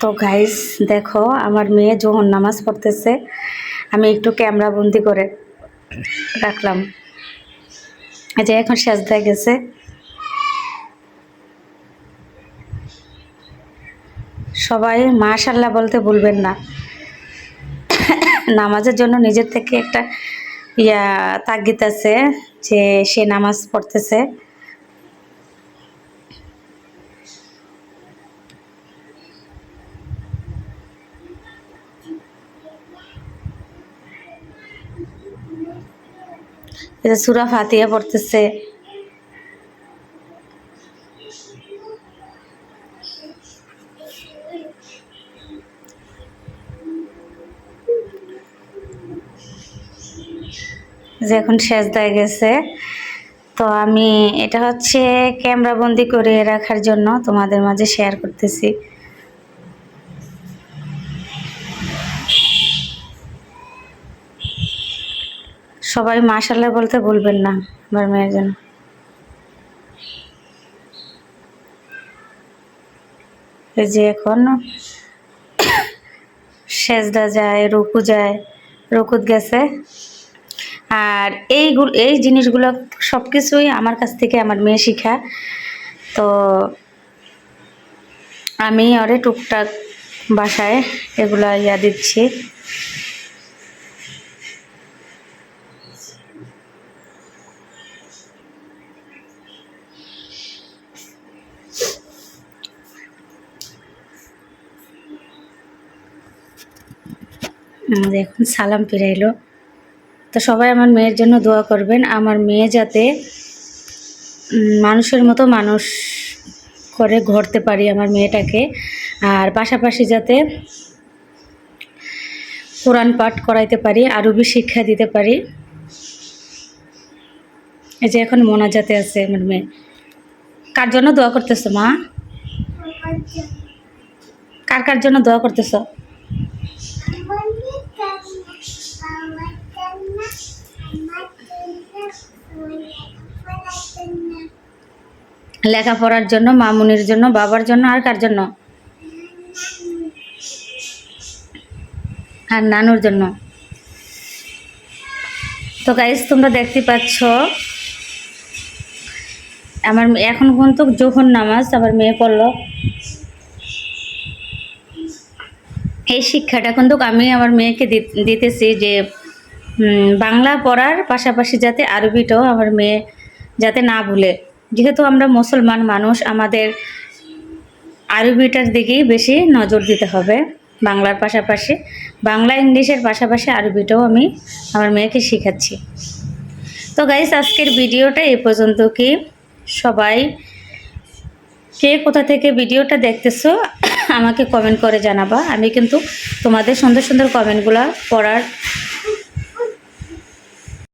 তো গাইস দেখো, আমার মেয়ে যখন নামাজ পড়তেছে। আমি একটু ক্যামেরা বন্দি করে রাখলাম। যে এখন সেজদায় গেছে। সবাই মাশাল্লাহ বলতে ভুলবেন না। নামাজের জন্য নিজের থেকে একটা ইয়া তাগিদ আছে যে সে নামাজ পড়তেছে। যে সুরা ফাতিয়া পড়তেছে। যে এখন সেজদায় গেছে। তো আমি, এটা হচ্ছে ক্যামেরা বন্দি করে রাখার জন্য তোমাদের মাঝে শেয়ার করতেছি। সবাই মাশাল্লাহ বলতে ভুলবেন না আমার মেয়ের জন্য। এই যে এখন সেজদা যায়, রুকু যায়, রুকুত গেছে। আর এইগুলো এই জিনিসগুলো সব কিছুই আমার কাছ থেকে আমার মেয়ে শিখা। তো আমি ওরে টুকটাক বাসায় এগুলা ইয়া দিচ্ছি। এখন সালাম ফিরাইলো তো সবাই আমার মেয়ের জন্য দোয়া করবেন। আমার মেয়ে যাতে মানুষের মতো মানুষ করে ঘরতে পারি আমার মেয়েটাকে। আর পাশাপাশি যাতে কোরআন পাঠ করাইতে পারি, আরবি শিক্ষা দিতে পারি। এই যে এখন মোনাজাতে আছে আমার মেয়ে। কার জন্য দোয়া করতেছো মা? কার কার জন্য দোয়া করতেছো? লেখাপড়ার জন্য, মামুনির জন্য, বাবার জন্য, আর কার জন্য? আর নানুর জন্য। তো গাইজ তোমরা দেখতে পাচ্ছ, আমার এখন কিন্তু যখন নামাজ আমার মেয়ে পড়ল, এই শিক্ষাটা কিন্তু আমি আমার মেয়েকে দিতেছি যে বাংলা পড়ার পাশাপাশি যাতে আরবিটাও আমার মেয়ে যাতে না ভুলে। যেহেতু আমরা মুসলমান মানুষ, আমাদের আরবিটার দিকেই বেশি নজর দিতে হবে বাংলার পাশাপাশি। বাংলা, ইংলিশের পাশাপাশি আরবিটাও আমি আমার মেয়েকে শেখাচ্ছি। তো গাইস আজকের ভিডিওটা এই পর্যন্ত কি? সবাই কে কোথা থেকে ভিডিওটা দেখতেছো, আমাকে কমেন্ট করে জানাবা। আমি কিন্তু তোমাদের সুন্দর সুন্দর কমেন্টগুলো পড়ার